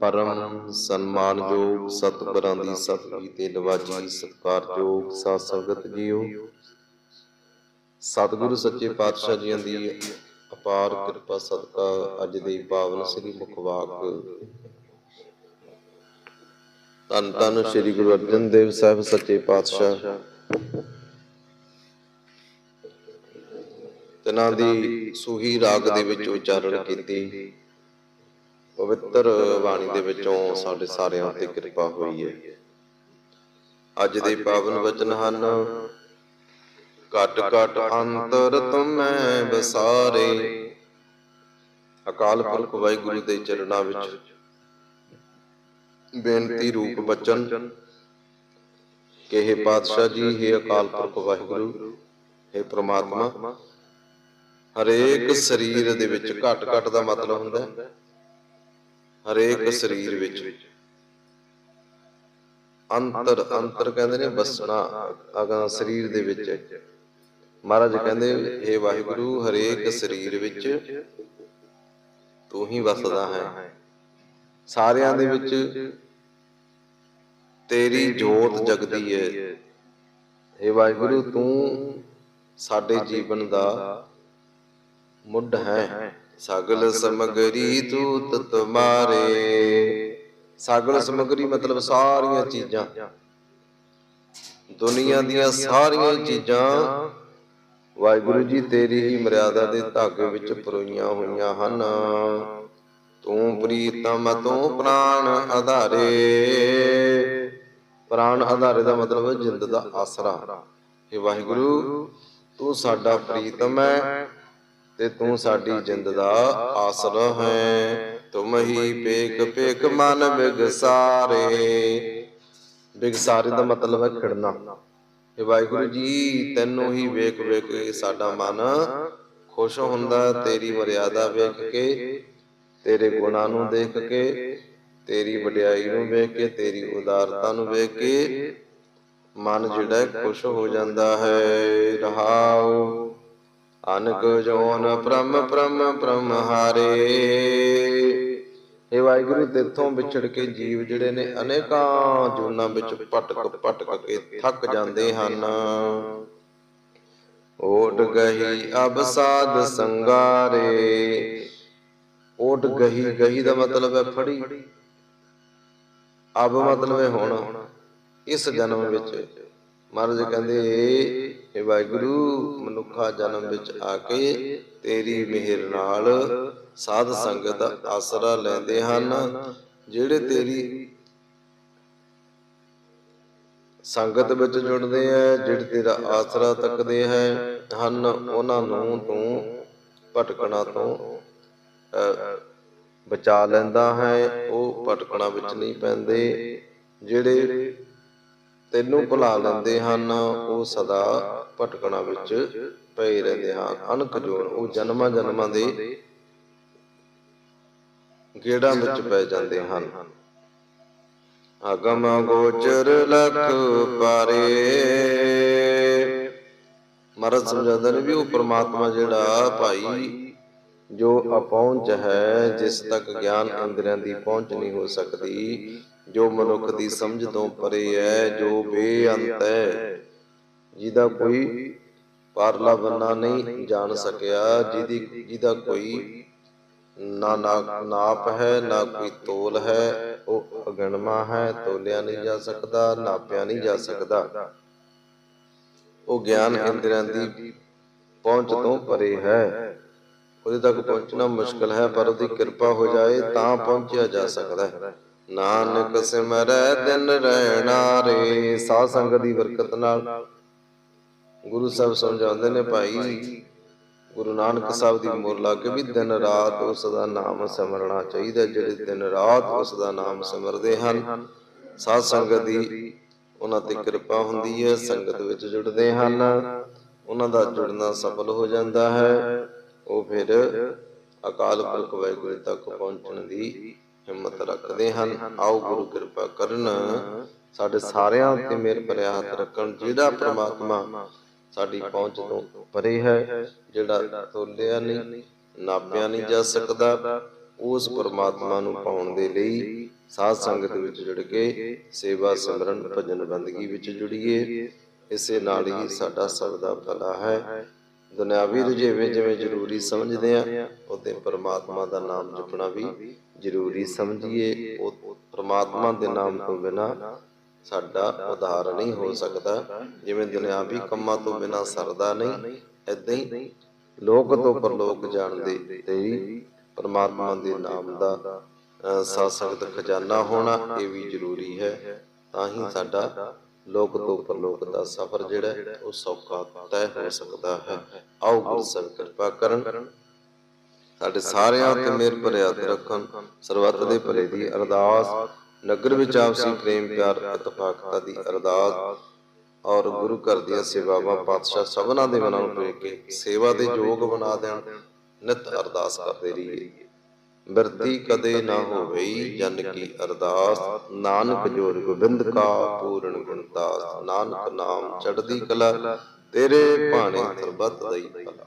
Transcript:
ਪਰਮ ਸਨਮਾਨਯੋਗ ਸਤਿਗੁਰਾਂ ਦੀ ਸਤਿ ਤੇ ਨਵਾਜੀ ਸਤਿਕਾਰਯੋਗ ਸਾਧ ਸੰਗਤ ਜੀਓ। ਸਤਿਗੁਰੂ ਸੱਚੇ ਪਾਤਸ਼ਾਹ ਜੀਆਂ ਦੀ ਅਪਾਰ ਕਿਰਪਾ ਸਦਕਾ ਅੱਜ ਦੇ ਪਾਵਨ ਸ੍ਰੀ ਮੁਖਵਾਕ ਧੰਨ ਧੰਨ ਸ੍ਰੀ ਗੁਰੂ ਅਰਜਨ ਦੇਵ ਸਾਹਿਬ ਸੱਚੇ ਪਾਤਸ਼ਾਹ। ਤਿਨਾਂ ਦੀ ਸੂਹੀ ਰਾਗ ਦੇ ਵਿੱਚ ਉਚਾਰਨ ਕੀਤੀ। ਪਵਿੱਤਰ ਬਾਣੀ ਦੇ ਵਿੱਚੋਂ ਸਾਡੇ ਸਾਰਿਆਂ ਉੱਤੇ ਕਿਰਪਾ ਹੋਈ ਹੈ ਅੱਜ ਦੇ ਪਾਵਨ ਵਚਨ ਹਨ ਘਟ ਘਟ ਅੰਤਰ ਤੁਮੈ ਬਸਾਰੇ ਅਕਾਲ ਪੁਰਖ ਵਾਹਿਗੁਰੂ ਦੇ ਚਰਨਾਂ ਵਿੱਚ ਬੇਨਤੀ ਰੂਪ ਬਚਨ ਕਿ हे ਪਾਤਸ਼ਾਹ ਜੀ हे ਅਕਾਲ ਪੁਰਖ ਵਾਹਿਗੁਰੂ हे ਪ੍ਰਮਾਤਮਾ ਹਰੇਕ ਸਰੀਰ ਦੇ ਵਿੱਚ ਘਟ ਘਟ ਦਾ ਮਤਲਬ ਹੁੰਦਾ ਹੈ ਹਰੇਕ ਸਰੀਰ ਵਿੱਚ। ਅੰਤਰ ਅੰਤਰ ਕਹਿੰਦੇ ਨੇ ਬਸਣਾ ਅਗਾ ਸਰੀਰ ਦੇ ਵਿੱਚ ਮਹਾਰਾਜ ਕਹਿੰਦੇ हे ਵਾਹਿਗੁਰੂ, ਹਰੇਕ ਸਰੀਰ ਵਿੱਚ ਤੂੰ ਹੀ ਵਸਦਾ ਹੈ। ਸਾਰਿਆਂ ਦੇ ਵਿੱਚ ਤੇਰੀ ਜੋਤ ਜਗਦੀ ਹੈ। हे ਵਾਹਿਗੁਰੂ, ਤੂੰ ਸਾਡੇ ਜੀਵਨ ਦਾ ਮੁੱਢ ਹੈ। ਸਗਲ ਸਮਗਰੀ ਤੂਤ ਤੁਮਾਰੇ ਸਗਲ ਸਮਗਰੀ ਮਤਲਬ ਸਾਰੀਆਂ ਚੀਜ਼ਾਂ। ਦੁਨੀਆ ਦੀਆਂ ਸਾਰੀਆਂ ਚੀਜ਼ਾਂ ਵਾਹਿਗੁਰੂ ਜੀ ਤੇਰੀ ਹੀ ਮਰਿਆਦਾ ਦੇ ਧਾਗੇ ਵਿੱਚ ਪਰੋਈਆਂ ਹੋਈਆਂ ਹਨ। ਤੂੰ ਪ੍ਰੀਤਮ ਤੂੰ ਪ੍ਰਾਨ ਆਧਾਰੇ। ਪ੍ਰਾਨ ਆਧਾਰੇ ਦਾ ਮਤਲਬ ਜਿੰਦ ਦਾ ਆਸਰਾ। ਇਹ ਵਾਹਿਗੁਰੂ ਤੂੰ ਸਾਡਾ ਪ੍ਰੀਤਮ ਹੈ। ਤੇ ਤੂੰ ਸਾਡੀ ਜਿੰਦ ਦਾ ਆਸਰਾ ਹੈ। ਤੁਮ ਹੀ ਪੇਕ ਪੇਕ ਮਨ ਬਿਗਸਾਰੇ ਬਿਗਸਾਰੇ ਦਾ ਮਤਲਬ ਹੈ ਖਿੜਨਾ। ਇਹ ਵਾਹਿਗੁਰੂ ਜੀ, ਤੈਨੂੰ ਹੀ ਵੇਖ ਵੇਖ ਕੇ ਸਾਡਾ ਮਨ ਖੁਸ਼ ਹੁੰਦਾ ਤੇਰੀ ਮਰਿਆਦਾ ਵੇਖ ਕੇ, ਤੇਰੇ ਗੁਣਾਂ ਨੂੰ ਦੇਖ ਕੇ, ਤੇਰੀ ਵਡਿਆਈ ਨੂੰ ਵੇਖ ਕੇ, ਤੇਰੀ ਉਦਾਰਤਾ ਨੂੰ ਵੇਖ ਕੇ ਮਨ ਜਿਹੜਾ ਖੁਸ਼ ਹੋ ਜਾਂਦਾ ਹੈ। ਰਹਾਉ ਅਨਕ ਜੋਨ ਪ੍ਰਮ ਪ੍ਰਮ ਪ੍ਰਮ ਹਾਰੇ। ਇਹ ਵਾਹਿਗੁਰੂ, ਤੇਥੋਂ ਵਿਛੜ ਕੇ ਜੀਵ ਜਿਹੜੇ ਨੇ ਅਨੇਕਾਂ ਜੂਨਾਂ ਵਿੱਚ ਭਟਕ ਭਟਕ ਕੇ ਥੱਕ ਜਾਂਦੇ ਹਨ। ਓਟ ਗਹੀ ਅਬ ਸੰਗਾਰੇ। ਓਟ ਗਹੀ ਗਹੀ ਦਾ ਮਤਲਬ ਹੈ ਫੜੀ। ਅਬ ਮਤਲਬ ਹੈ ਹੁਣ, ਇਸ ਜਨਮ ਵਿੱਚ। ਮਹਾਰਾਜ ਕਹਿੰਦੇ ਇਹ ਵਾਹਿਗੁਰੂ, ਮਨੁੱਖਾ ਜਨਮ ਵਿੱਚ ਆ ਕੇ ਤੇਰੀ ਮਿਹਰ ਨਾਲ ਸਾਧ ਸੰਗਤ ਦਾ ਆਸਰਾ ਲੈਂਦੇ ਹਨ, ਜਿਹੜੇ ਤੇਰੀ ਸੰਗਤ ਵਿੱਚ ਜੁੜਦੇ ਆ, ਜਿਹੜੇ ਤੇਰਾ ਆਸਰਾ ਤੱਕਦੇ ਹੈ, ਹਨ, ਉਹਨਾਂ ਨੂੰ ਤੂੰ ਭਟਕਣਾ ਤੋਂ ਬਚਾ ਲੈਂਦਾ ਹੈ, ਉਹ ਭਟਕਣਾ ਵਿੱਚ ਨਹੀਂ ਪੈਂਦੇ, ਜਿਹੜੇ ਤੈਨੂੰ ਭੁਲਾ ਲੈਂਦੇ ਹਨ ਉਹ ਸਦਾ ਭਟਕਣਾ ਵਿੱਚ ਪਏ ਰਹਿੰਦੇ ਹਨ। ਅਨਕ ਜੋਨ ਉਹ ਜਨਮਾਂ ਜਨਮਾਂ ਦੇ ਗੇੜਾਂ ਵਿੱਚ ਪੈ ਜਾਂਦੇ ਹਨ। ਅਗਮ ਗੋਚਰ ਲਖ ਪਾਰੇ। ਮਰਦ ਸਮਝਾਉਂਦੇ ਨੇ ਵੀ ਉਹ ਪ੍ਰਮਾਤਮਾ ਜਿਹੜਾ ਭਾਈ ਜੋ ਅਪਹੁੰਚ ਹੈ ਜਿਸ ਤੱਕ ਗਿਆਨ ਇੰਦਰੀਆਂ ਦੀ ਪਹੁੰਚ ਨਹੀਂ ਹੋ ਸਕਦੀ ਜੋ ਮਨੁੱਖ ਦੀ ਸਮਝ ਤੋਂ ਪਰੇ ਹੈ, ਜੋ ਬੇਅੰਤ ਹੈ, ਜਿਹਦਾ ਕੋਈ ਪਾਰਲਾ ਬੰਨਾ ਨਹੀਂ ਜਾਣ ਸਕਿਆ, ਜਿਹਦੀ ਜਿਹਦਾ ਕੋਈ ਨਾ ਨਾਪ ਹੈ, ਨਾ ਕੋਈ ਤੋਲ ਹੈ, ਉਹ ਅਗਣਮਾ ਹੈ, ਤੋਲਿਆ ਨਹੀਂ ਜਾ ਸਕਦਾ, ਨਾਪਿਆ ਨਹੀਂ ਜਾ ਸਕਦਾ। ਉਹ ਗਿਆਨ ਇੰਦਰੀਆਂ ਦੀ ਪਹੁੰਚ ਤੋਂ ਪਰੇ ਹੈ। ਉਹਦੇ ਤੱਕ ਪਹੁੰਚਣਾ ਮੁਸ਼ਕਲ ਹੈ, ਪਰ ਉਹਦੀ ਕਿਰਪਾ ਹੋ ਜਾਏ, ਤਾਂ ਪਹੁੰਚਿਆ ਜਾ ਸਕਦਾ ਹੈ। ਨਾਨਕ ਸਿਮਰੈ ਦਿਨ ਰਹਿਣਾ ਰੇ। ਸਾਧ ਸੰਗਤ ਦੀ ਬਰਕਤ ਨਾਲ ਗੁਰੂ ਸਾਹਿਬ ਸਮਝਾਉਂਦੇ ਨੇ ਭਾਈ, ਗੁਰੂ ਨਾਨਕ ਸਾਹਿਬ ਦੀ ਮੋਰ ਲਾ ਕੇ ਵੀ ਦਿਨ ਰਾਤ ਉਸ ਦਾ ਨਾਮ ਸਿਮਰਨਾ ਚਾਹੀਦਾ, ਜਿਹੜੇ ਦਿਨ ਰਾਤ ਉਸ ਦਾ ਨਾਮ ਸਿਮਰਦੇ ਹਨ। ਸਾਧ ਸੰਗਤ ਦੀ ਉਹਨਾਂ ਤੇ ਕਿਰਪਾ ਹੁੰਦੀ ਹੈ, ਸੰਗਤ ਵਿੱਚ ਜੁੜਦੇ ਹਨ। ਉਹਨਾਂ ਦਾ ਜੁੜਨਾ ਸਫਲ ਹੋ ਜਾਂਦਾ ਹੈ। ਉਹ ਫਿਰ ਅਕਾਲ ਪੁਰਖ ਵਾਹਿਗੁਰੂ ਤੱਕ ਪਹੁੰਚਣ ਦੀ ਹਿੰਮਤ ਰੱਖਦੇ ਹਨ। ਆਓ ਗੁਰੂ ਕਿਰਪਾ ਕਰਨ। ਸਾਡੇ ਸਾਰਿਆਂ ਉੱਤੇ ਮਿਹਰ ਭਰਿਆ ਹੱਥ ਰੱਖਣ। ਜਿਹੜਾ ਪ੍ਰਮਾਤਮਾ ਸਾਡੀ ਪਹੁੰਚ ਤੋਂ ਪਰੇ ਹੈ ਜਿਹੜਾ ਤੋਲਿਆ ਨਹੀਂ ਨਾਪਿਆ ਨਹੀਂ ਜਾ ਸਕਦਾ ਉਸ ਪਰਮਾਤਮਾ ਨੂੰ ਪਾਉਣ ਦੇ ਲਈ ਸਾਧ ਸੰਗਤ ਵਿੱਚ ਜੁੜ ਕੇ ਸੇਵਾ ਸਿਮਰਨ ਭਜਨ ਬੰਦਗੀ ਵਿੱਚ ਜੁੜੀਏ। ਇਸੇ ਨਾਲ ਹੀ ਸਾਡਾ ਸਭ ਦਾ ਭਲਾ ਹੈ। ਦੁਨਿਆਵੀ ਰੁਝੇਵੇਂ ਜਿਵੇਂ ਜ਼ਰੂਰੀ ਸਮਝਦੇ ਆ ਉਤੇ ਪਰਮਾਤਮਾ ਦਾ ਨਾਮ ਜਪਣਾ ਵੀ ਜ਼ਰੂਰੀ ਸਮਝੀਏ ਉਹ ਪਰਮਾਤਮਾ ਦੇ ਨਾਮ ਤੋਂ ਬਿਨਾ ਸਾਡਾ ਉਧਾਰ ਨਹੀਂ ਹੋ ਸਕਦਾ। ਜਿਵੇਂ ਦੁਨਿਆਵੀ ਕੰਮਾਂ ਤੋਂ ਬਿਨਾ ਸਰਦਾ ਨਹੀਂ ਐਦਾਂ ਹੀ ਲੋਕ ਤੋਂ ਪਰਲੋਕ ਜਾਣਦੇ ਤੇ ਪਰਮਾਤਮਾ ਦੇ ਨਾਮ ਦਾ ਅ, ਖਜ਼ਾਨਾ ਹੋਣਾ ਇਹ ਵੀ ਜ਼ਰੂਰੀ ਹੈ। ਤਾਂ ਹੀ ਸਾਡਾ ਲੋਕ ਤੋਂ ਪਰਲੋਕ ਦਾ ਸਫ਼ਰ ਜਿਹੜਾ ਉਹ ਸੌਖਾ ਤੈਅ ਹੋ ਸਕਦਾ ਹੈ। ਆਓ ਗੁਰੂ ਸਾਹਿਬ ਕਿਰਪਾ ਕਰਨ। ਸਾਡੇ ਸਾਰਿਆਂ ਤੇ ਮਿਹਰ ਭਰਿਆ ਰੱਖਣ, ਸਰਬੱਤ ਦੇ ਭਲੇ ਦੀ ਅਰਦਾਸ। ਨਗਰ ਵਿੱਚ ਆਪਸੀ ਪ੍ਰੇਮ, ਪਿਆਰ, ਇਤਫਾਕਤਾ ਦੀ ਅਰਦਾਸ। ਔਰ ਗੁਰੂ ਘਰ ਦੀਆਂ ਸੇਵਾਵਾਂ ਪਾਤਸ਼ਾਹ ਸਭਨਾਂ ਦੇ ਮਨਾਂ ਨੂੰ ਪਰੇ ਕੇ ਸੇਵਾ ਦੇ ਯੋਗ ਬਣਾ ਦੇਣ, ਨਿਤ ਅਰਦਾਸ ਕਰਦੇ ਰਹੀਏ। ਬਿਰਤੀ ਕਦੇ ਨਾ ਹੋਵਈ ਜਨ ਕੀ ਅਰਦਾਸ। ਨਾਨਕ ਜੋਰ ਗੋਬਿੰਦ ਕਾ ਪੂਰਨ ਗੁਣਦਾਸ ਨਾਨਕ ਨਾਮ ਚੜ੍ਹਦੀ ਕਲਾ, ਤੇਰੇ ਭਾਣੇ ਸਰਬੱਤ ਦਈ ਭਲਾ।